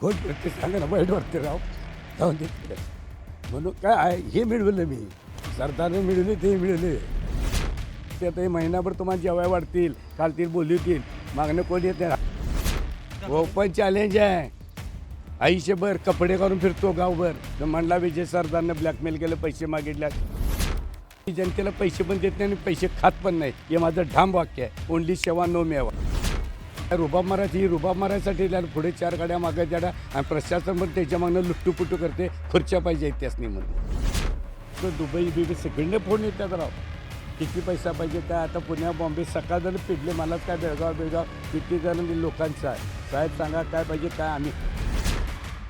कोण करते सांगा ना वाईट वाटते राव. जाऊन दे म्हणून काय आहे? हे मिळवलं मी. सरदारने मिळवले ते मिळवले. ते आता हे महिनाभर तुम्हाला जेवाय वाढतील कालतील बोलतील. मागणं कोण येत नाही ओपन चॅलेंज आहे. आईशेभर कपडे करून फिरतो गावभर. तर म्हणला विजय सरदारनं ब्लॅकमेल केलं पैसे मागितल्या जनतेला पैसे पण देत नाही आणि पैसे खात पण नाही. हे माझं ठाम वाक्य आहे. ओनली सेवा नो मेवा. रुबाब मारायची ही रुबाब मारायसाठी पुढे चार गाड्या मागे द्या आणि प्रशासन पण त्याच्या मागणं लुट्टूपुट्टू करते खुर्च्या पाहिजे त्यासनी म्हणून तर दुबई बिबी सगळीने फोन येतात राव. किती पैसा पाहिजे काय आता पुण्या बॉम्बे सकाळ जरी पिडले मलाच काय बेळगाव बेळगाव किती जण लोकांचं आहे. साहेब सांगा काय पाहिजे काय आम्ही.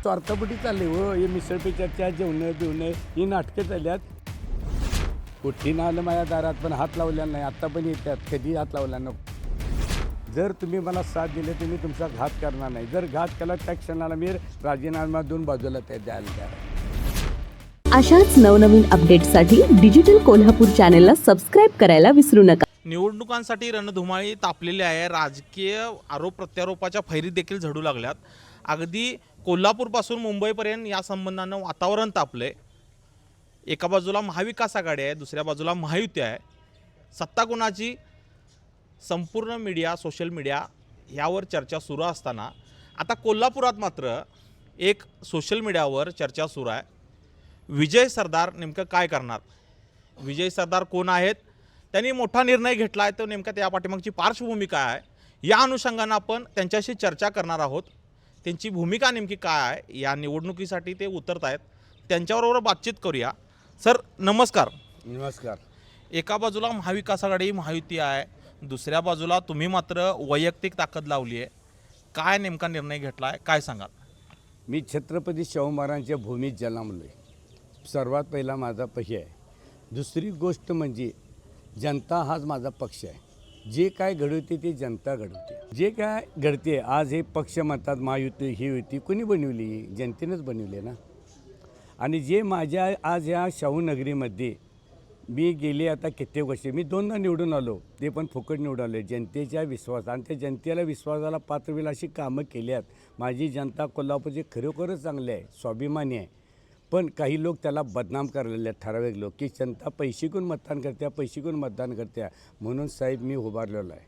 स्वार्थपुटी चालली हो हे मिसळपी चर्चा जेवणं बिवणं ही नाटकं चालल्यात. कुठे ना आलं माझ्या दारात पण हात लावल्या नाही आत्ता पण येतात कधी हात लावला नको. जर तुम्ही मला साथ दिले तर मी तुमचा घात करणार नाही. जर घात केला त्या क्षणाला मी राजीनामा देऊन बाजूला ते द्यायला तयार आहे. अशाच नवनवीन अपडेट्ससाठी डिजिटल कोल्हापूर चॅनेलला सबस्क्राईब करायला विसरू नका. निवडणुकांसाठी रणधुमाळी तापलेली आहे. राजकीय आरोप प्रत्यारोपाच्या फैरी देखील झडू लागल्यात. अगदी कोल्हापूरपासून मुंबईपर्यंत या संबंधानं वातावरण तापलंय. एका बाजूला महाविकास आघाडी आहे दुसऱ्या बाजूला महायुती आहे. सत्ता गुणाची संपूर्ण मीडिया सोशल मीडिया यावर चर्चा सुरू असताना आता कोल्हापुरात मात्र एक सोशल मीडियावर चर्चा सुरू आहे. विजय सरदार नेमकं काय करणार? विजय सरदार कोण आहेत? त्यांनी मोठा निर्णय घेतला आहे तो नेमका त्या पाठीमागची पार्श्वभूमी काय आहे? या अनुषंगानं आपण त्यांच्याशी चर्चा करणार आहोत. त्यांची भूमिका नेमकी काय आहे? या निवडणुकीसाठी ते उतरत आहेत त्यांच्याबरोबर बातचीत करूया. सर नमस्कार. नमस्कार. एका बाजूला महाविकास आघाडी महायुती आहे. दुसऱ्या बाजूला तुम्ही मात्र वैयक्तिक ताकद लावली आहे. काय नेमका निर्णय घेतला आहे काय सांगाल? मी छत्रपती शाहू महाराजांच्या भूमीत जन्मलो आहे सर्वात पहिला माझा पही आहे. दुसरी गोष्ट म्हणजे जनता हाच माझा पक्ष आहे. जे काय घडवते ते जनता घडवते. जे काय घडते आज हे पक्ष म्हणतात महायुती ही युती. कोणी बनवली? जनतेनंच बनवली ना? आणि जे माझ्या आज ह्या शाहू नगरीमध्ये मी गेले आता कित्येक वर्षे. मी दोनदा निवडून आलो. ते पण फुकट निवडून आलो. जनतेच्या विश्वास आणि त्या जनतेला विश्वासाला पात्र होईल अशी कामं केली आहेत. माझी जनता कोल्हापूरची खरोखरच चांगली आहे स्वाभिमानी आहे. पण काही लोक त्याला बदनाम करलेले आहेत ठराविक लोक की जनता पैशिकून मतदान करत्या पैशिकून मतदान करत्या म्हणून साहेब मी उभारलेलो आहे.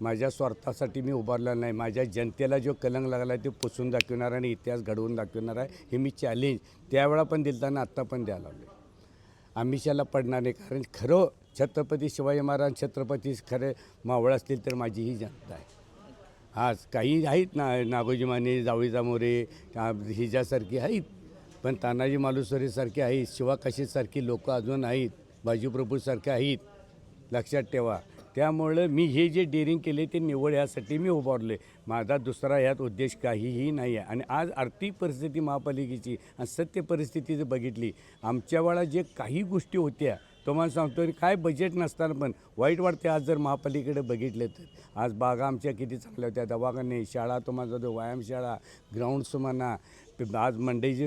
माझ्या स्वार्थासाठी मी उभारला नाही. माझ्या जनतेला जो कलंक लागला आहे ते पुसून दाखवणार आणि इतिहास घडवून दाखवणार आहे हे मी चॅलेंज त्यावेळा पण दिलताना आत्ता पण द्यायला लागलो आमिषाला पडणार नाही. कारण खरं छत्रपती शिवाजी महाराज छत्रपती खरे मावळ असतील तर माझी ही जनता आहे. आज काही आहेत ना नागोजी माने जावळीजा मोरे हिजासारखी आहेत. पण तानाजी मालुसरेसारखे आहेत शिवाकाशीसारखी लोकं अजून आहेत बाजीप्रभूसारखे आहेत. लक्षात ठेवा. त्यामुळं मी हे जे डेअरिंग केले ते निवड यासाठी मी उभारले माझा दुसरा यात उद्देश काहीही नाही आहे. आणि आज आर्थिक परिस्थिती महापालिकेची आणि सत्य परिस्थिती जर बघितली आमच्या वेळा जे काही गोष्टी होत्या तुम्हाला सांगतो काय बजेट नसताना पण वाईट वाटते आज जर महापालिकेकडे बघितले तर. आज बागा आमच्या किती चांगल्या होत्या दवाखाने शाळा तुम्हाला जातो व्यायामशाळा ग्राउंड्स म्हणा आज मंडईची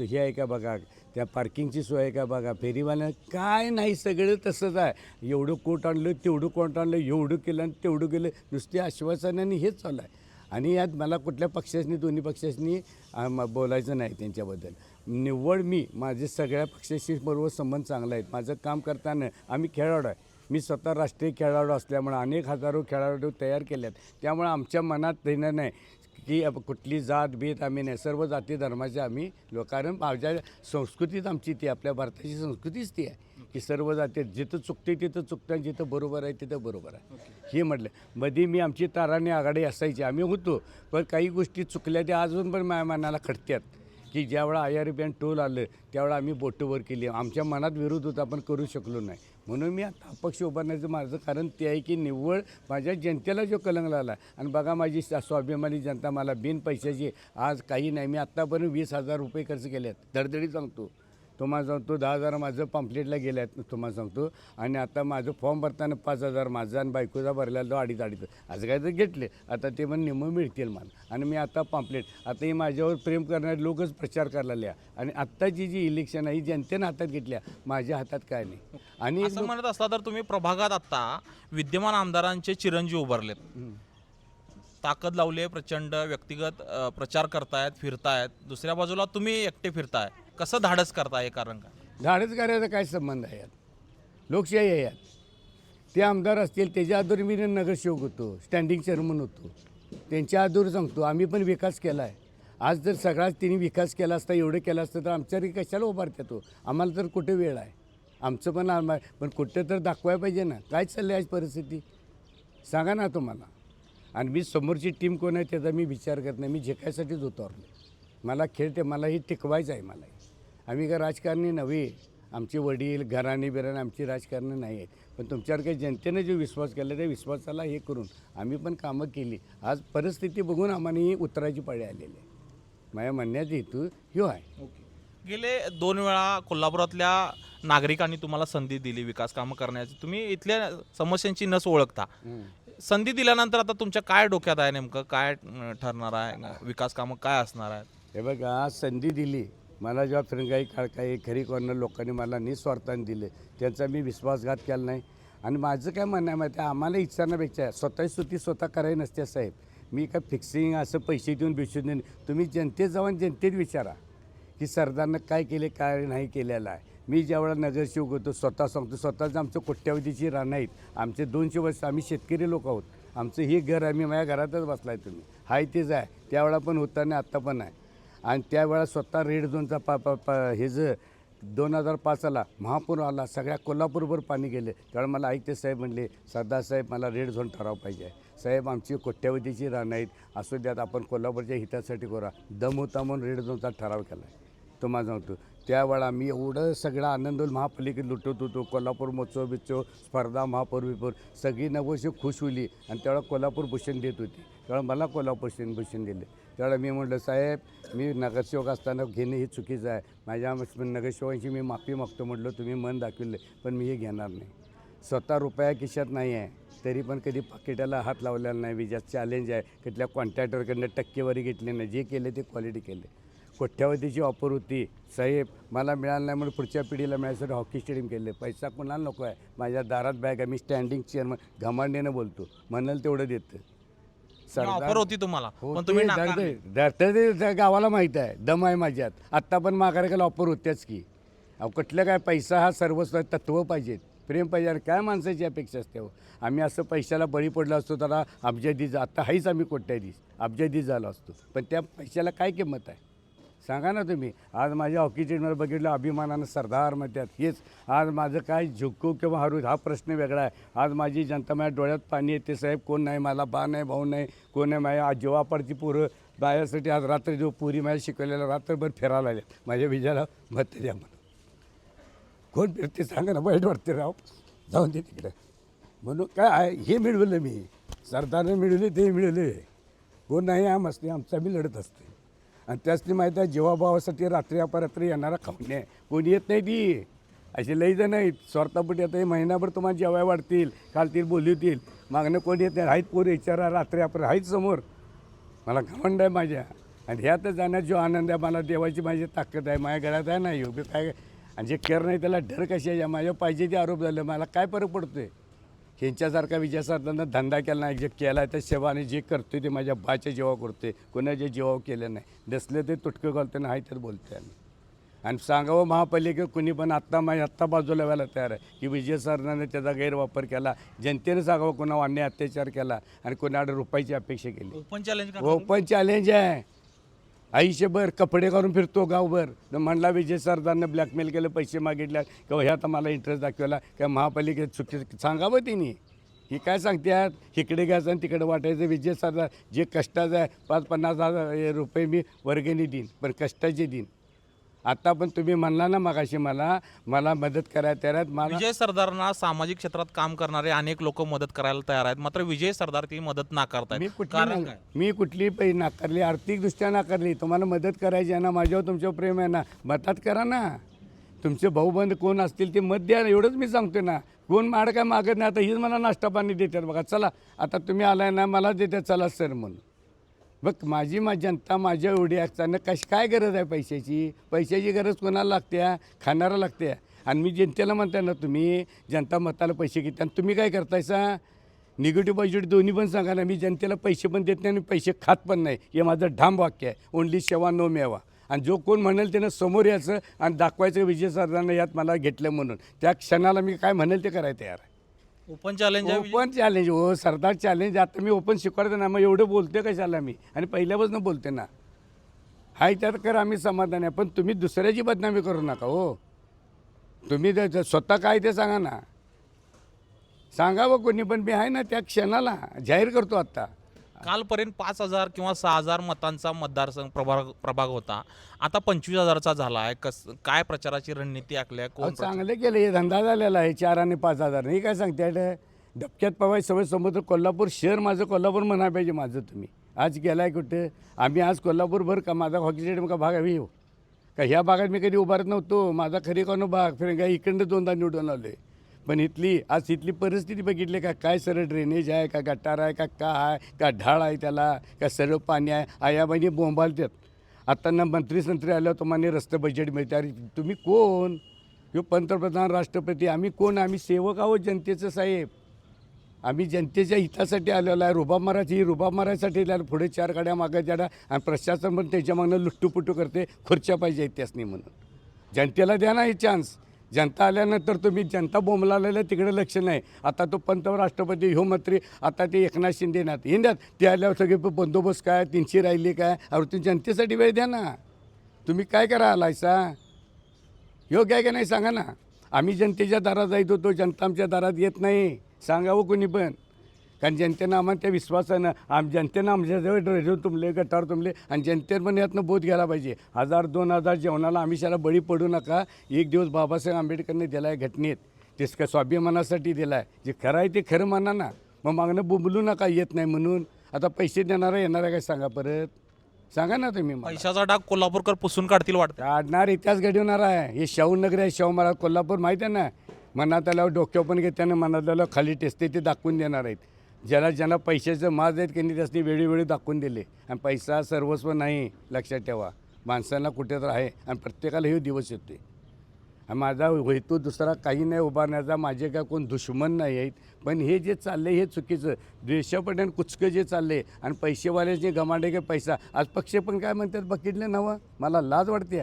हे आहे का बघा त्या पार्किंगची सोय आहे का बघा? फेरीवाल्या काय नाही सगळं तसंच आहे. एवढं कोट आणलं तेवढं कोट आणलं एवढं केलं आणि तेवढं केलं नुसते आश्वासनाने हेच चालू आहे. आणि यात मला कुठल्या पक्षांनी दोन्ही पक्षांनी बोलायचं नाही त्यांच्याबद्दल. निव्वळ मी माझे सगळ्या पक्षाशी बरोबर संबंध चांगला आहेत. माझं काम करताना आम्ही खेळाडू आहे. मी स्वतः राष्ट्रीय खेळाडू असल्यामुळे अनेक हजारो खेळाडू तयार केले आहेत त्यामुळे आमच्या मनात येणार नाही. की अब कुठली जात बीत आम्ही नाही. सर्व जाती धर्माचे आम्ही लोक कारण माझ्या संस्कृतीत आमची ती आपल्या भारताची संस्कृतीच ती आहे. की सर्व जाती जिथं चुकते तिथं चुकतं जिथं बरोबर आहे तिथं बरोबर आहे. हे म्हटलं. मध्ये मी आमची ताराने आघाडी असायची. आम्ही होतो. पण काही गोष्टी चुकल्या त्या अजून पण माझ्या मनाला खटत्यात की ज्यावेळा आय आर बी टोल आलं त्यावेळा आम्ही बोटवर केली. आमच्या मनात विरोध होता पण करू शकलो नाही. म्हणून मी आता अपक्ष उभारण्याचं माझं कारण ते आहे की निव्वळ माझ्या जनतेला जो कलंक लागला. आणि बघा माझी स्वाभिमानी जनता मला बिन पैशाची आज काही नाही. मी आत्तापर्यंत वीस हजार रुपये खर्च केले आहेत दडदडी सांगतो. तुम्हाला सांगतो दहा हजार माझं पम्पलेटला गेले आहेत तुम्हाला सांगतो. आणि आता माझं फॉर्म भरताना पाच हजार माझा आणि बायकोचा भरलेला तो अडीच अडीच. असं काय तर घेतले. आता ते पण निम मिळतील मला आणि मी आता पम्पलेट आता ही माझ्यावर प्रेम करणारे लोकच प्रचार करायला आणि आत्ताची जी इलेक्शन आहे जनतेनं हातात घेतल्या. माझ्या हातात काय नाही. आणि असं म्हणत असला तर तुम्ही प्रभागात आता विद्यमान आमदारांचे चिरंजीव उभारलेत. ताकद लावली आहे प्रचंड व्यक्तिगत प्रचार करतायत फिरतायत. दुसऱ्या बाजूला तुम्ही एकटे फिरताय. कसं धाडस करता हे कारण का धाडस करायचा काय संबंध आहे यात? लोकशाही आहे यात. ते आमदार असतील त्याच्या आधोर मी नगरसेवक होतो स्टँडिंग चेअरमन होतो. त्यांच्या आधोर सांगतो आम्ही पण विकास केला आहे. आज जर सगळाच तिने विकास केला असता एवढं केलं असतं तर आमच्यावर कशाला उभारते तो हो? आम्हाला तर कुठे वेळ आहे? आमचं पण आम्हा पण कुठं तर दाखवायला पाहिजे ना. काय चाललं आज परिस्थिती? सांगा ना तुम्हाला. आणि मी समोरची टीम कोण आहे त्याचा मी विचार करत नाही. मी जिकायसाठीच उतरलो मला खेळते मला हे टिकवायचं आहे मला हे. आम्ही काय राजकारणी नव्हे. आमचे वडील घराणे बिराणे आमची राजकारणं नाही आहेत. पण तुमच्यावर काही जनतेने जो विश्वास केला त्या विश्वासाला हे करून आम्ही पण कामं केली. आज परिस्थिती बघून आम्हाला ही उतरायची पाळी आलेली आहे. माझ्या म्हणण्याचा हेतू ह्यो आहे. गेले दोन वेळा कोल्हापुरातल्या नागरिकांनी तुम्हाला संधी दिली विकास कामं करण्याची. तुम्ही इथल्या समस्यांची नस ओळखता. संधी दिल्यानंतर आता तुमच्या काय डोक्यात आहे नेमकं? काय ठरणार आहे? विकास कामं काय असणार आहेत? हे बघा संधी दिली. मला जेव्हा फिरंगाई काळकाई खरी कॉर्नर लोकांनी मला निस्वार्थाने दिले. त्यांचा मी विश्वासघात केला नाही. आणि माझं काय म्हणणं आहे माहिती आहे आम्हाला इच्छाण्यापेक्षा स्वतःची स्तुती स्वतः करायची नसते साहेब. मी काय फिक्सिंग असं पैसे देऊन बिशून देऊन तुम्ही जनतेत जाऊन जनतेत विचारा की सरदारनं काय केले काय नाही केलेलं आहे. मी ज्यावेळा नगरसेवक होतो स्वतः सांगतो स्वतःच आमचं कोट्यावधीची रानं आहेत. आमचे दोनशे वर्ष आम्ही शेतकरी लोक आहोत. आमचं हे घर आम्ही माझ्या घरातच बसला आहे तुम्ही. हाय तेच आहे. त्यावेळा पण होतं आणि आत्ता पण आहे. आणि त्यावेळा स्वतः रेड झोनचा पा पा पा हे जे दोन हजार पाचला महापूर आला सगळ्या कोल्हापूरभर पाणी गेले. त्यावेळेला मला ऐकते साहेब म्हणले सरदारसाहेब मला रेड झोन ठराव पाहिजे साहेब आमची कोट्यावधीची रानं आहेत. असू द्यात आपण कोल्हापूरच्या हितासाठी करा. दम होता म्हणून रेड झोनचा ठराव केला. आहे तो माझा सांगतो त्यावेळा मी एवढं सगळं आनंद महापालिकेत लुटत होतो. कोल्हापूर महोत्सव बित्सव स्पर्धा महापौर बिपूर सगळी नवशी खुश होली. आणि त्यावेळेला कोल्हापूर भूषण देत होती. त्यावेळा मला कोल्हापूर भूषण भूषण दिले. त्यावेळेला मी म्हटलं साहेब मी नगरसेवक असताना घेणं हे चुकीचं आहे. माझ्या नगरसेवकांची मी माफी मागतो म्हटलं तुम्ही मन दाखवले पण मी हे घेणार नाही. स्वतः रुपया खिशात नाही आहे. तरी पण कधी पाकिटाला हात लावलेला नाही. विजा चॅलेंज आहे. कुठल्या कॉन्ट्रॅक्टरकडनं टक्केवारी घेतली नाही. जे केले ते क्वालिटी केले. कोट्यावधीची ऑफर होती. साहेब मला मिळालं नाही म्हणून पुढच्या पिढीला मिळायसाठी हॉकी स्टेडियम केले. पैसा कोणाला नको आहे? माझ्या दारात बॅग आहे. मी स्टँडिंग चेअरमन घमांडीनं बोलतो. म्हणाल तेवढं देतं. ऑफर होती तुम्हाला. हो, पण तुम्ही नाकारली. ते गावाला माहीत आहे. दम आहे माझ्यात. आत्ता पण माघारेला ऑफर होत्याच की. अहो कुठलं काय पैसा हा सर्वस्व आहे, तत्व पाहिजेत. प्रेम पाहिजे. आणि काय माणसाची अपेक्षा असते हो? आम्ही असं पैशाला बळी पडलो असतो तर अब्जादी आता हाईच आम्ही कोट्याधीश. अब्जादी झालो असतो. पण त्या पैशाला काय किंमत आहे? सांगा ना तुम्ही. आज माझ्या हॉकी टीमवर बघितलं अभिमानानं सरदार म्हणतात. हेच आज माझं काय झुकू किंवा हरू हा प्रश्न वेगळा आहे. आज माझी जनता माझ्या डोळ्यात पाणी येते साहेब. कोण नाही मला बा नाही भाऊ नाही कोण नाही माझ्या आज पोरं बायासाठी आज रात्री जो पुरी माझ्या शिकवलेल्या रात्रभर फिरायला आल्या माझ्या विजयाला मत द्या म्हणून. कोण फिरते सांगा ना वाईट वाटते राव. जाऊन दे तिकडे. म्हणून काय आहे हे मिळवलं मी. सरदारने मिळवले ते मिळवले. कोण नाही आम असते आमचा मी लढत असते. आणि त्याचनी माहीत आहे जीवाभावासाठी रात्री अपरात्री येणारा खाऊन आहे? कोणी येत नाही ती? असे लई जण आहेत. स्वार्थापटी आता महिनाभर तुम्हाला जेवाय वाढतील खालतील बोलवतील. मागणं कोणी येत नाही? आहेत पोरं विचारा रात्री अपरा आहेत समोर. मला घमंड आहे माझ्या. आणि ह्यात जाण्यात जो आनंद आहे मला देवाची माझी ताकद आहे माझ्या घरात आहे ना योग्य काय? आणि जे केअर नाही त्याला डर आहे? माझ्या पाहिजे ते आरोप झाले. मला काय फरक पडतोय? ह्यांच्यासारखा विजयासारखांना धंदा केला नाही जे केला आहे त्या आणि जे करतोय ते माझ्या बाच्या जेव्हा करतोय कोणाच्या जेव्हा केलं नाही. डसले ते तुटकं घालताना हाय तर बोलतोय आम्ही. आणि सांगावं महापालिकेत कुणी पण आत्ता माझ्या आत्ता बाजूला व्हायला तयार आहे. की विजय सरकारने त्याचा गैरवापर केला जनतेने सांगावं कोणावर अन्याय अत्याचार केला आणि कोणाकडे रुपयाची अपेक्षा केली. ओपन चॅलेंज ओपन चॅलेंज आहे. आईशेभर कपडे करून फिरतो गावभर. म्हणला विजय सरदारनं ब्लॅकमेल केलं पैसे मागितल्या किंवा ह्यात मला इंटरेस्ट दाखवला. का महापालिकेत चुकी सांगावं तिने. ही काय सांगतात इकडे घ्यायचं आणि तिकडे वाटायचं. विजय सरदार जे कष्टाचं आहे पाच पन्नास हजार रुपये मी वर्गणी देईन. पण कष्टाचे देईन. आता पण तुम्ही म्हणला ना मगाशी मला मला मदत करा त्यात मला विजय सरदारांना सामाजिक क्षेत्रात काम करणारे अनेक लोक मदत करायला तयार आहेत. मात्र विजय सरदार ती मदत मी नाकारतायत कुठली मी कुठली पै नाकारली आर्थिकदृष्ट्या नाकारली. तुम्हाला मदत करायची आहे ना माझ्यावर तुमच्यावर प्रेम आहे ना मतात करा ना. तुमचे भाऊबंद कोण असतील ते मत द्या एवढंच मी सांगतो ना. कोण माड काय मागत नाही आता हीच मला नाश्ता पाणी देतात बघा. चला आता तुम्ही आलाय ना मला देतात चला सर म्हणून. बघ माझी मा जनता माझ्या एवढी असताना कशी काय गरज आहे पैशाची? पैशाची गरज कोणाला लागते खाणारा लागते. आणि मी जनतेला म्हणताय ना तुम्ही जनता मताला पैसे घेते आणि तुम्ही काय करतायसा निगेटिव्ह पॉझिटिव्ह दोन्ही पण सांगा ना मी जनतेला पैसे पण देत नाही आणि पैसे खात पण नाही. हे माझं ढाम वाक्य आहे. ओनली सेवा नो मेवा. आणि जो कोण म्हणेल त्यानं समोर यायचं आणि दाखवायचं विजय सरदारांना यात मला घेतलं म्हणून. त्या क्षणाला मी काय म्हणेल ते करायचं तयार आहे. ओपन चॅलेंज ओपन चॅलेंज हो सरदार चॅलेंज आता मी ओपन शिकवतो ना मग एवढं बोलते कशाला मी? आणि पहिल्यापासून बोलते ना. हाय त्यात कर आम्ही समाधान आहे. पण तुम्ही दुसऱ्याची बदनामी करू नका हो. तुम्ही स्वतः काय ते सांगा ना. सांगावं कोणी पण मी आहे ना त्या क्षणाला जाहीर करतो आत्ता कालपर्यंत पाच हजार किंवा सहा हजार मतांचा मतदारसंघ प्रभाग प्रभाग होता. आता पंचवीस हजाराचा झाला आहे. कस काय प्रचाराची रणनीती आखली आहे? कोण चांगले केले. हे धंदा झालेला आहे. चार आणि पाच हजार. हे काय सांगते अरे? डबक्यात पवाय सवय समुद्र कोल्हापूर शहर माझं कोल्हापूर म्हणा पाहिजे माझं तुम्ही. आज गेलाय कुठे? आम्ही आज कोल्हापूर भर का माझा हॉकी स्टेडियम का भाग हवी हो का ह्या भागात मी कधी उभारत नव्हतो? माझा खरी कोण भाग? फिर काय इकडनं दोनदा निवडून आलो आहे पण इथली आज इथली परिस्थिती बघितली का? काय सरळ ड्रेनेज आहे का? गटार आहे का? का आहे? का ढाळ आहे त्याला? का सरळ पाणी आहे? आयाबाईने बोंबालतात आता ना मंत्री संत्री आल्यावर तुम्हाला रस्ते बजेट मिळते. अरे तुम्ही कोण? किंवा पंतप्रधान राष्ट्रपती आम्ही कोण? आम्ही सेवक आहोत जनतेचं साहेब. आम्ही जनतेच्या हितासाठी आलेलो आहे. रुबाब मारायची ही रुबाब मारायसाठी आलेलो. पुढे चार गाड्या मागे जाड्या आणि प्रशासन पण त्याच्या मागनं लुट्टूपुट्टू करते. खुर्च्या पाहिजे त्यासनी म्हणून. जनतेला द्या ना हे चान्स जनता आल्यानंतर तुम्ही जनता बोंबलालेलं तिकडे लक्ष नाही. आता तो पंत राष्ट्रपती ह्यो मंत्री आता ते एकनाथ शिंदे येणार. येणार ते आल्यावर सगळे बंदोबस्त काय तीनशे राहिली काय? अरे तुम्ही जनतेसाठी वेळ द्या ना. तुम्ही काय करा आलायसा योग्य आहे का नाही सांगा ना. आम्ही जनतेच्या दारात जायत होतो जनता आमच्या दारात येत नाही. सांगावं कोणी पण. कारण जनतेनं आम्हाला त्या विश्वासानं आम जनतेनं आमच्याजवळ रेडिओ तुंबले गटार तुंबले आणि जनतेनं पण यातनं बोध घ्यायला पाहिजे. हजार दोन हजार जेवणाला आम्ही शाला बळी पडू नका. एक दिवस बाबासाहेब आंबेडकरने दिला आहे घटनेत. तेच का स्वाभिमानासाठी दिला आहे जे खरं आहे ते खरं माना ना. मग मागणं बोंबलू नका येत नाही म्हणून. आता पैसे देणारा येणार आहे काय सांगा परत? सांगा ना तुम्ही. पैशाचा डाग कोल्हापूरकर पुसून काढतील वाटतं. काढणार इतिहास घडवणार आहे. हे शाहू नगर आहे शाहू महाराज कोल्हापूर माहीत आहे ना? मनात आल्यावर डोक्यावर पण घेते आणि मनात आल्यावर खाली टेचते ते दाखवून देणार आहेत. ज्याला ज्यांना पैशाचं माज आहेत त्यांनी त्यासनी वेळोवेळी दाखवून दिले. आणि पैसा सर्वस्व नाही लक्षात ठेवा. माणसांना कुठे तर आहे आणि प्रत्येकाला हे दिवस येते आणि माझा हेतू दुसरा काही नाही उभारण्याचा माझे काय कोण दुश्मन नाही आहेत. पण हे जे चाललं हे चुकीचं. द्वेषापटन कुचकं जे चालले आणि पैसेवाल्याचे गमाडे काय पैसा. आज पक्ष पण काय म्हणतात बघितले नवं मला लाज वाटते.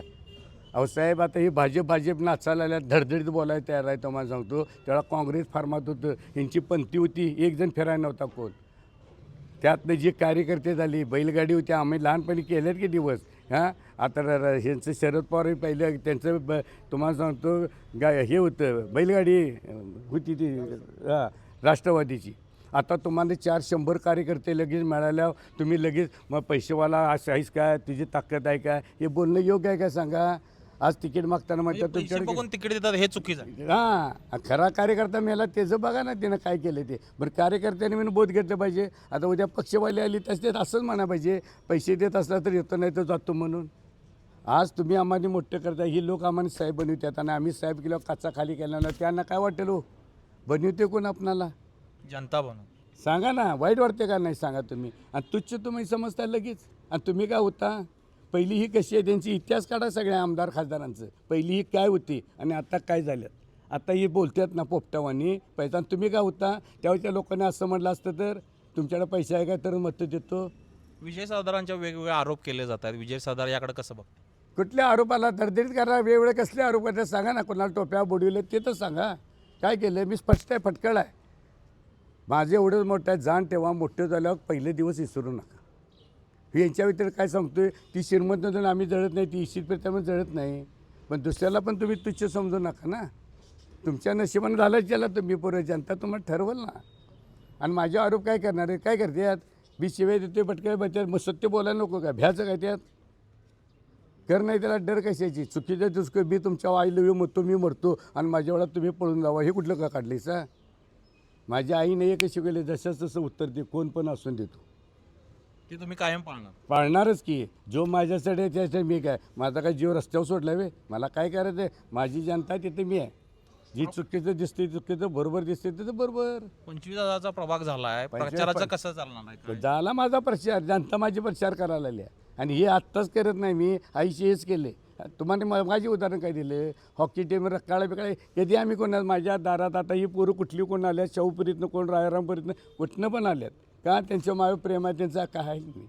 अहो साहेब आता ही भाजप भाजप नाचायला आल्या धडधडीत बोलायला तयार आहे तुम्हाला सांगतो. त्यावेळा काँग्रेस फार्मात होतं यांची पंथी होती एक जण फिरायला नव्हता कोण. त्यातनं जे कार्यकर्ते झाले बैलगाडी होती आम्ही लहानपणी केलेत की दिवस हां? आता ह्यांचं शरद पवार पहिलं त्यांचं ब तुम्हाला सांगतो गा हे होतं बैलगाडी होती ती राष्ट्रवादीची. आता तुम्हाला चार शंभर कार्यकर्ते लगेच मिळाल्यावर तुम्ही लगेच मग पैसेवाला असं आहेस काय तुझी ताकद आहे काय हे बोलणं योग्य आहे का सांगा? आज तिकीट मागताना म्हणजे म्हणतात पैसे तुमच्याकडे बघून तिकीट देतात हे चुकीचं आहे. हां खरा कार्यकर्ता मेला त्याचं बघा ना त्यानं काय केलं ते. बरं कार्यकर्त्याने मी बोध घेतलं पाहिजे. आता उद्या पक्षवाले आली तसे ते असंच म्हणा पाहिजे पैसे देत असला तर येतो नाही तर जातो म्हणून. आज तुम्ही आम्हाला मोठं करता ही लोक आम्हाला साहेब बनवतात आणि आम्ही साहेब केल्यावर काचा खाली केल्यानं त्यांना काय वाटेल हो? बनवते कोण आपणाला? जनता बनव. सांगा ना वाईट वाटते का नाही सांगा तुम्ही? आणि तुच्छ तुम्ही समजता लगेच. आणि तुम्ही काय होता? पहिली ही कशी आहे त्यांची इतिहास काढा सगळ्या आमदार खासदारांचं. पहिली ही काय होती आणि आता काय झालं? आता ही बोलतात ना पोपटावानी पैसा तुम्ही काय होता? त्यावेळच्या लोकांनी असं म्हटलं असतं तर तुमच्याकडे पैसे आहे का? तर मत देतो. विजय सरदारांच्या वेगवेगळे आरोप केले जातात. विजय सरदार याकडे कसं बघ कुठल्या आरोपाला दरदरीत करा वेगवेगळे कसले आरोप करतात सांगा ना. कोणाला टोप्या बुडविले ते तर सांगा. काय केलं? मी स्पष्ट आहे फटकळ आहे. माझे एवढं मोठं आहे जाण ठेवा मोठं झाल्यावर पहिले दिवस विसरू नका. यांच्या व्यतिरिक्त काय सांगतोय? ती श्रीमंतमधून आम्ही जळत नाही ती इशित जळत नाही. पण दुसऱ्याला पण तुम्ही तुच्छ समजू नका ना. तुमच्या नशिबानं झालं ज्याला तुम्ही पुरं जनता तुम्हाला ठरवल ना. आणि माझे आरोप काय करणार आहे? काय करते यात? मी शिवाय देते पटकाय बचत मग सत्य बोलायला नको का? भ्याचं काय त्यात? कर नाही त्याला डर कशाची? चुकीचं दुसकं मी तुमच्या आईला येऊ मरतो मी मरतो आणि माझ्या वेळात तुम्ही पळून जावा. हे कुठलं का काढले माझ्या आईने एक शिकवले जसं तसं उत्तर दे कोण पण असून देतो. ते तुम्ही कायम पाळणार. पाळणारच की. जो माझ्यासाठी आहे त्यासाठी मी काय? माझा काय जीव रस्त्यावर सोडला वे मला काय करायचं आहे माझी जनता आहे तिथे मी आहे. जी चुकीचं दिसते चुकीचं बरोबर दिसते तिथं बरोबर. पंचवीस हजाराचा प्रभाग झाला आहे पंचवीस- प्रचाराचं कसं चालणार आहे काय? झाला माझा प्रचार. जनता माझी प्रचार करायला लागली आहे. आणि हे आत्ताच करत नाही मी. आईशी हेच केले. तुम्हाला म- माझी उदाहरण काय दिलं? हॉकी टीम रक्काळा बिकाळे. कधी आम्ही कोणा माझ्या दारात आता ही पोरं कुठली कोण आल्यात? शाहूपुरीतनं कोण? रायरामपुरीतनं कुठनं पण आल्यात? का त्यांच्या मावे प्रेम आहे त्यांचा काय आहे नाही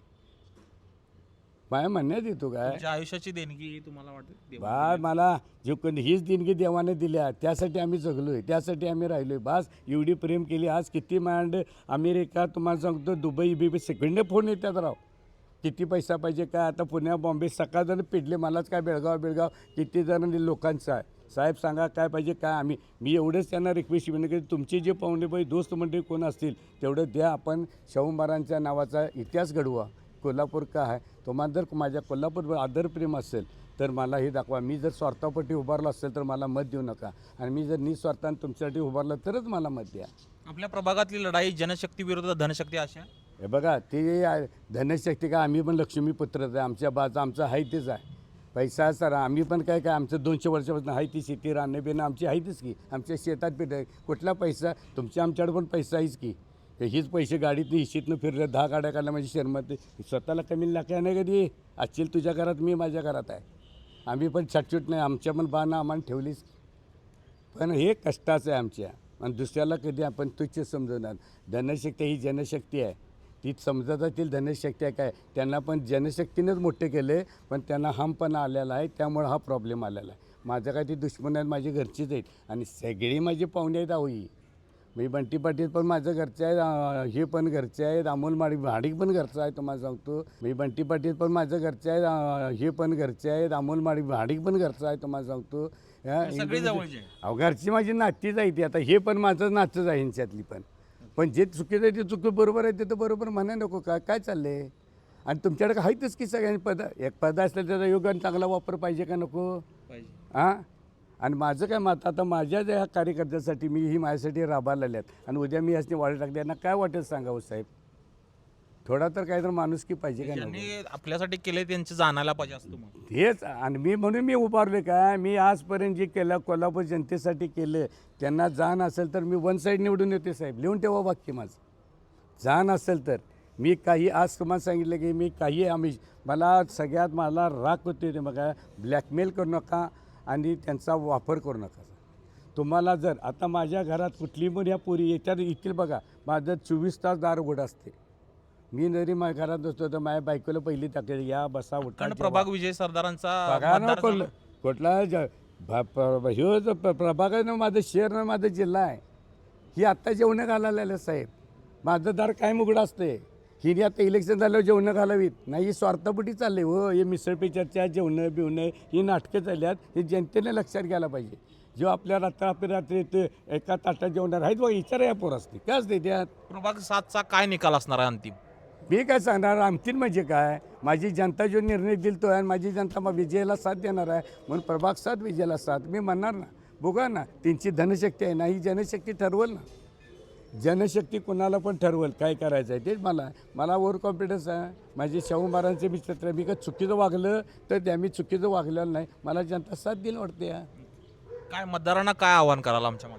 माझ्या म्हणण्यात येतो काय? तुमच्या आयुष्याची देणगी तुम्हाला वाटते? बा मला जे कोणी हीच देणगी देवाने दिल्या त्यासाठी आम्ही जगलोय त्यासाठी आम्ही राहिलोय. बास एवढी प्रेम केली आज किती मांड अमेरिका तुम्हाला सांगतो दुबई बिबई सगळीकडे फोन येतात राव. किती पैसा पाहिजे काय? आता पुण्या बॉम्बे सकाळ जण पिडले मलाच काय बेळगाव बेळगाव किती जण लोकांचं आहे. साहेब सांगा काय पाहिजे काय आम्ही मी एवढंच त्यांना रिक्वेस्ट विनंती की तुमचे जे पाहुणे बाई दोस्त मंडळी कोण असतील तेवढं द्या आपण शाहू महाराजांच्या नावाचा इतिहास घडवा. कोल्हापूर का आहे? तुम्हाला जर माझ्या कोल्हापूरवर आदर प्रेम असेल तर मला हे दाखवा. मी जर स्वार्थापोटी उभारलो असेल तर मला मत देऊ नका. आणि मी जर निस्वार्थानं तुमच्यासाठी उभारलं तरच मला मत द्या. आपल्या प्रभागातली लढाई जनशक्ती विरुद्ध धनशक्ती अशा? हे बघा ते धनशक्ती का आम्ही पण लक्ष्मीपुत्रच आहे. आमच्या बाज आमचं आहे तेच आहे. पैसा सर आम्ही पण काय काय आमचं दोनशे वर्षापासून आहे ती शेती राहणं बिणं आमची आहेतच की. आमच्या शेतात पीठ आहे कुठला पैसा? तुमच्या आमच्याकडे पण पैसा आहेच की. हे हीच पैसे गाडीतनं इशीतनं फिरलं दहा गाड्या काढल्या माझी शर्मत स्वतःला कमी लागाय नाही कधी. आजचील तुझ्या घरात मी माझ्या घरात आहे. आम्ही पण छटछूट नाही. आमच्या पण बाणं आम्हाला ठेवलीच पण हे कष्टाचं आहे आमच्या. आणि दुसऱ्याला कधी आपण तुच्छ समजवणार. धनशक्ती ही जनशक्ती आहे. ती समजतातील धनशक्ती आहे काय? त्यांना पण जनशक्तीनेच मोठे केले पण त्यांना हमपणा आलेला आहे त्यामुळं हा प्रॉब्लेम आलेला आहे. माझं काय ती दुश्मन आहेत माझी घरचीच आहेत. आणि सगळी माझी पाहुणे आहेत ahoई मी बंटी पाटील पण माझं घरचे आहे हे पण घरचे आहेत अमोल माडी भाडिक पण घरचं आहे तुम्हाला सांगतो. मी बंटी पाटील पण माझं घरचे आहे हे पण घरचे आहेत अमोल माडी भाडिक पण घरचं आहे तुम्हाला सांगतो. हा. अहो घरची माझी नातीच आहे ती आता हे पण माझं नातच आहे ह्यांच्यातली पण. पण जे चुकीचं आहे ते चुकी बरोबर आहे ते तर बरोबर म्हणा नको. काय काय चाललंय? आणि तुमच्याकडे आहेतच की सगळ्यांनी पद एक पद असलं त्याचा आणि चांगला वापर पाहिजे का नको? पाहिजे. हां आणि माझं काय मत आता माझ्या ज्या कार्यकर्त्यासाठी मी ही माझ्यासाठी राबायला आल्यात आणि उद्या मी यासनी वाढ टाकते यांना काय वाटेल सांगावं साहेब? थोडा तर काय तर माणुसकी पाहिजे का ज्यांनी आपल्यासाठी केले त्यांचे जाणायला पाहिजे असं तुम्हाला हेच आणि मी म्हणून मी उभारले काय मी आजपर्यंत जे केलं कोल्हापूर जनतेसाठी केलं त्यांना जाण असेल तर मी वन साईड निवडून येते साहेब. लिहून ठेवा वाक्य माझं. जाण असेल तर. मी काही आज तुम्हाला सांगितलं की मी काही आम्ही मला सगळ्यात मला राग होते ते बघा. ब्लॅकमेल करू नका आणि त्यांचा वापर करू नका. तुम्हाला जर आता माझ्या घरात कुठली पण या पोरी येतात येतील बघा. माझं चोवीस तास दार उघड असते. मी जरी माझ्या घरात असतो तर माझ्या बायकोला पहिली टाकेल या बसा उठा कारण. प्रभाग विजय सरदारांचा झाला. कुठला ज- भ- प- ह्यो जो प- प्रभागानं माझं माझा जिल्हा आहे. ही आत्ता जेवणं घालायला साहेब. माझं दार काय उघडं असते ही आता इलेक्शन झाल्यावर जेवणं घालावीत. नाही ही स्वार्थापोटी चालले हो. हे मिसळपी चर्चा जेवणं बिवणं ही नाटकं चालल्यात हे जनतेने लक्षात घ्यायला पाहिजे. जो आपल्या रात्र आपल्या रात्री ते एका ताटात जेवणार आहेत बघा विचार या पोर असते काय असते त्यात? प्रभाग सातचा काय निकाल असणार आहे अंतिम? मी काय सांगणार आमची म्हणजे काय? माझी जनता जो निर्णय दिलतो आणि माझी जनता मग विजयाला साथ देणार आहे म्हणून प्रभाग साथ विजयाला साथ. मी म्हणणार ना बघा ना त्यांची धनशक्ती आहे ना ही जनशक्ती ठरवल ना. जनशक्ती कोणाला पण ठरवल काय करायचं आहे तेच मला. मला ओव्हर कॉन्फिडन्स आहे. माझे शाहू महाराजांचे मी चित्र मी का चुकीचं वागलं तर त्या मी चुकीचं वागलेलं नाही. मला जनता साथ दिली वाटते या. काय मतदारांना काय आव्हान कराल आमच्या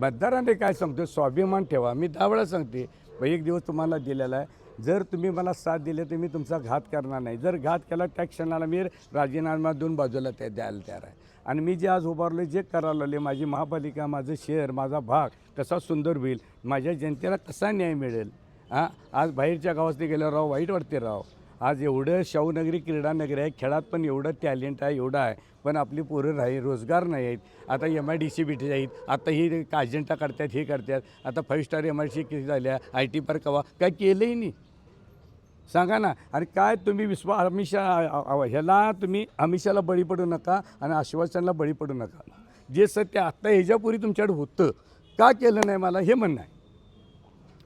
मतदारांनी काय सांगतो स्वाभिमान ठेवा. मी दहा वेळा सांगते एक दिवस तुम्हाला दिलेला आहे. जर तुम्ही मला साथ दिले तर मी तुमचा घात करणार नाही. जर घात केला त्या क्षणाला मी राजीनामा दोन बाजूला त्या द्यायला तयार आहे. आणि मी जे आज उभारलो जे करायला लागले माझी महापालिका माझं शहर माझा भाग कसा सुंदर होईल. माझ्या जनतेला कसा न्याय मिळेल. हां? आज बाहेरच्या गावात गेल्यावर राव वाईट वाटते राव. आज एवढं शाहूनगरी क्रीडानगरी आहे. खेळात पण एवढं टॅलेंट आहे एवढं आहे. पण आपली पोरं राही रोजगार नाही आहेत. आता M I D C B T आहेत आता ही अजेंटा करतात हे करतात. आता five star M I C किती झाल्या? आय टी पार्क हवा काय केलंही नाही. सांगा ना आणि काय तुम्ही विश्वा अमिषा ह्याला तुम्ही अमिषाला बळी पडू नका आणि आश्वासनाला बळी पडू नका. जे सत्य आत्ता ह्याच्यापूर्वी तुमच्याकडे होतं. का केलं नाही मला हे म्हणणं आहे.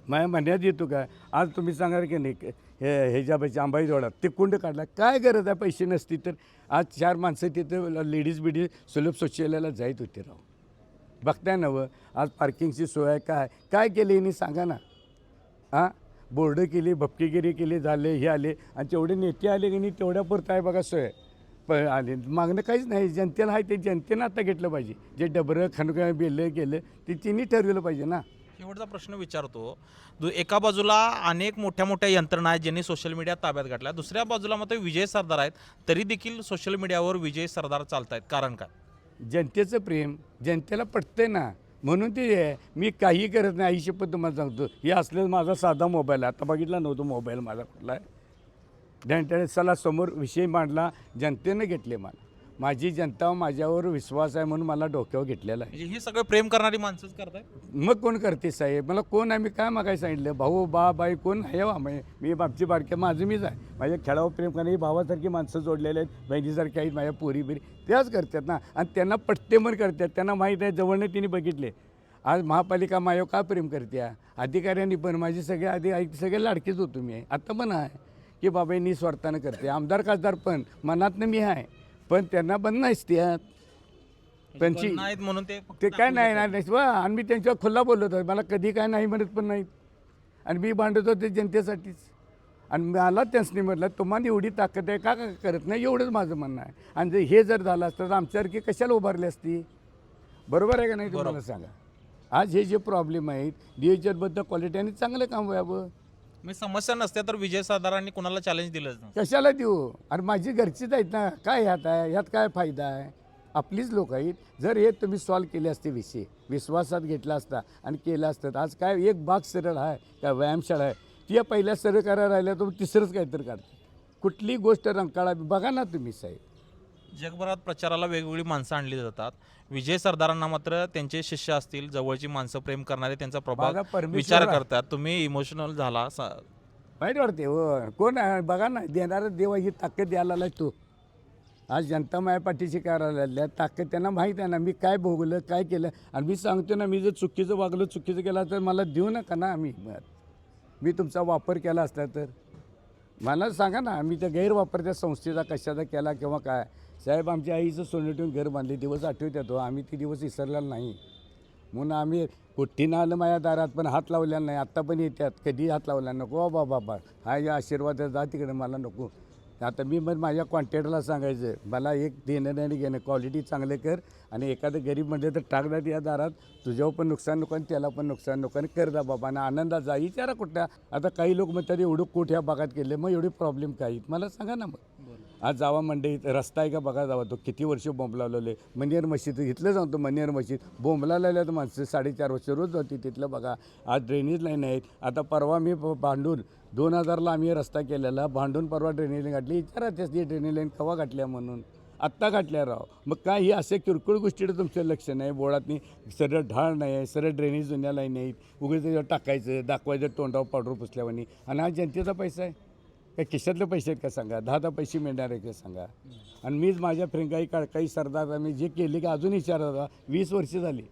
माझ्या म्हणण्यात येतो काय आज तुम्ही सांगाल की नाही हे ह्याच्यापाशी आंबाई जोडात ते कुंड काढला. काय गरज आहे? पैसे नसती तर आज चार माणसं तिथं लेडीज बिडीज सुलभ शौचालयाला जायत होते राव. बघताय नवं आज पार्किंगची सोय आहे काय? काय केली यांनी? सांगा ना. हां बोर्ड केली भपकेगिरी केली झाले हे आले. आणि तेवढे नेते आले की नाही तेवढ्या पुरतं आहे बघा सोय. प आले. मागणं काहीच नाही. जनतेला आहे ते जनतेनं आता घेतलं पाहिजे. जे डबरं खणकं बेलं केलं ते तिन्ही ठरवलं पाहिजे ना. शेवटचा प्रश्न विचारतो. दु एका बाजूला अनेक मोठ्या मोठ्या यंत्रणा आहेत ज्यांनी सोशल मीडिया ताब्यात घातल्या. दुसऱ्या बाजूला मात्र विजय सरदार आहेत. तरी देखील सोशल मीडियावर विजय सरदार चालत आहेत कारण काय? जनतेचं प्रेम जनतेला पटतंय ना. म्हणून ते आहे. मी काही करत नाही आई शपथ तुम्हाला सांगतो. हे असलेला माझा साधा मोबाईल आहे. आता बघितला नव्हतो मोबाईल माझा कुठला आहे. जनतेने चला समोर विषय मांडला जनतेनं घेतले मला. माझी जनता माझ्यावर विश्वास आहे म्हणून मला डोक्यावर घेतलेला आहे. म्हणजे हे सगळे प्रेम करणारी माणसंच करतायत मग कोण करते साहेब? मला कोण आहे? मी काय मागायला सांगितलं? भाऊ बा बाई कोण? आहे वा मी मी बापची बारक्या माझं मीच आहे. माझ्या खेळावर प्रेम करणारी भावासारखी माणसं जोडलेली आहेत बहिणीसारखी आहेत माझ्या पोरी बिरी. त्याच करतात ना. आणि त्यांना पटते पण करतात. त्यांना माहीत आहे जवळनं तिने बघितले. आज महापालिका माझ्यावर का प्रेम करते अधिकाऱ्यांनी पण माझी सगळे आधी सगळे लाडकेच होतो मी. आता पण आहे. की बाबा ही निस्वार्थानं करते. आमदार खासदार पण. मनातनं मी आहे. पण त्यांना पण नाहीच त्यात त्यांची पण नाहीत म्हणून ते फक्त ते काय नाही नाही नाही. वा आणि मी त्यांच्यावर खुल्ला बोललो होतो. मला कधी काय नाही म्हणत पण नाहीत. आणि मी भांडत होते जनतेसाठीच. आणि मला त्यांनी म्हटलं तुम्हाला एवढी ताकद आहे का का करत नाही? एवढंच माझं म्हणणं आहे. आणि जर हे जर झालं असतं तर आमच्यासारखी कशाला उभारली असती? बरोबर आहे का नाही तुम्हाला सांगा? आज हे जे प्रॉब्लेम आहेत डी एच बद्दल क्वालिटी आणि चांगलं काम व्हावं. मी समस्या नसत्या तर विजय साधारांनी कोणाला चॅलेंज दिलंच नाही कशाला देऊ? अरे माझी घरचीच आहेत ना. काय ह्यात आहे? ह्यात काय फायदा आहे? आपलीच लोक आहेत. जर हे तुम्ही सॉल्व केले असते विषय विश्वासात घेतला असता आणि केलं असतं आज काय एक बाग सरळ आहे काय व्यायामशाळा आहे. ती पहिल्या सरळ करायला राहिल्या तर तिसरंच काहीतरी काढते कुठली गोष्ट रंकाळा बघा ना तुम्ही साहेब. जगभरात प्रचाराला वेगवेगळी माणसं आणली जातात. विजय सरदारांना मात्र त्यांचे शिष्य असतील जवळची माणसं प्रेम करणारे त्यांचा प्रभाव परमेश्वर विचार. करतात. तुम्ही इमोशनल झाला सा- वाईट वाटते हो. कोण आहे? बघा ना देणारा देवा ही ताकद द्यायला आलाय तू. आज जनता माया पाठीशी करायला ताकद त्यांना माहीत आहे ना मी काय भोगलं काय केलं. आणि मी सांगतो ना मी जर चुकीचं वागलो चुकीचं केलं तर मला देऊ नका ना आम्ही. मी तुमचा वापर केला असता तर. मला सांगा ना मी त्या गैरवापर त्या संस्थेचा कशाचा केला किंवा काय? साहेब आमच्या आईचं सोनं ठेवून घर बांधले दिवस आठवत येतो हो. आम्ही ते दिवस विसरलेला नाही. म्हणून आम्ही कुठ्ठीनं आलं माझ्या दारात पण हात लावलेला नाही. आत्ता पण येतात कधी हात लावला नको. बाबा बाबा. हा या आशीर्वाद जा तिकडे मला नको. आता मी मग माझ्या कॉन्टॅक्टला सांगायचं मला एक देणं आणि घेणं. क्वालिटी चांगले कर आणि एखादं गरीब म्हणजे तर टाकतात या दारात. तुझ्यावर पण नुकसान नको आणि त्याला पण नुकसान नको आणि कर जा बाबा. आणि आनंदात जा. विचारा कुठल्या. आता काही लोक म्हणतात एवढं कोट ह्या भागात केले मग एवढी प्रॉब्लेम काही मला सांगा ना मग. आज जावा मंडईत रस्ता आहे का? बघा जावा. तो किती वर्ष बोंब लावलेले? मनियर मशीद इथलं सांगतो मनेर मशीद. बोंबला तर माणसं. साडेचार वर्ष रोज होती तिथलं बघा. आज ड्रेनेज लाईन आहेत. आता परवा मी भांडून दोन हजारला आम्ही रस्ता केलेला. भांडून परवा ड्रेनेज लाईन गाठली विचारा त्याच ती ड्रेनेज लाईन कवा गाठल्या म्हणून. आत्ता गाठल्या राव. मग काय ही असे किरकोळ गोष्टीकडे तुमचं लक्ष नाही? बोळातनी सरळ ढाळ नाही आहे. सरळ ड्रेनेज जुन्या लाईन नाहीत उगाच टाकायचं दाखवायचं तोंडावर पावडर पुसल्यावानी. आणि हा जनतेचा पैसा आहे. काय खिशातले पैसे आहेत का सांगा? दहा दहा पैसे मिळणार आहे का सांगा? आणि मीच माझ्या फ्रेंड काही काही सरदार मी जे केले की अजून विचारत होता. वीस वर्ष झाली.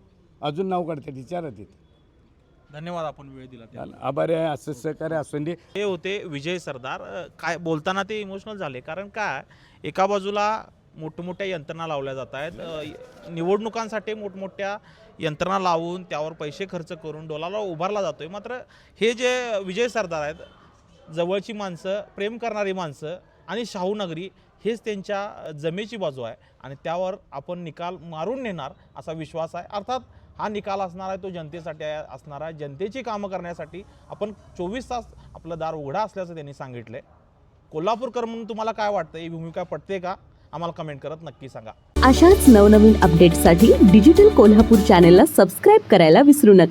अजून नाव काढतात विचारा तिथं धन्यवाद आपण वेळ दिला त्या आभारी आहे असं सहकार्य असून हे होते विजय सरदार. अ, काय बोलताना ते इमोशनल झाले. कारण काय एका बाजूला मोठमोठ्या यंत्रणा लावल्या जात आहेत. अ, निवडणुकांसाठी मोठमोठ्या यंत्रणा लावून त्यावर पैसे खर्च करून डोलाला उभारला जातोय. मात्र हे जे विजय सरदार आहेत जवळची माणसं प्रेम करणारी माणसं आणि शाहू नगरी हेच त्यांच्या जमेची बाजू आहे. आणि त्यावर आपण निकाल मारून नेणार असा विश्वास आहे. अर्थात हा निकाल असणार आहे तो जनतेसाठी असणार आहे. जनतेची कामं करण्यासाठी आपण चोवीस तास आपलं दार उघडा असल्याचं त्यांनी सांगितलंय. कोल्हापूरकर म्हणून तुम्हाला काय वाटतं ही भूमिका पटते का? आम्हाला कमेंट करत नक्की सांगा. अशाच नवनवीन अपडेटसाठी डिजिटल कोल्हापूर चॅनेलला सबस्क्राईब करायला विसरू नका.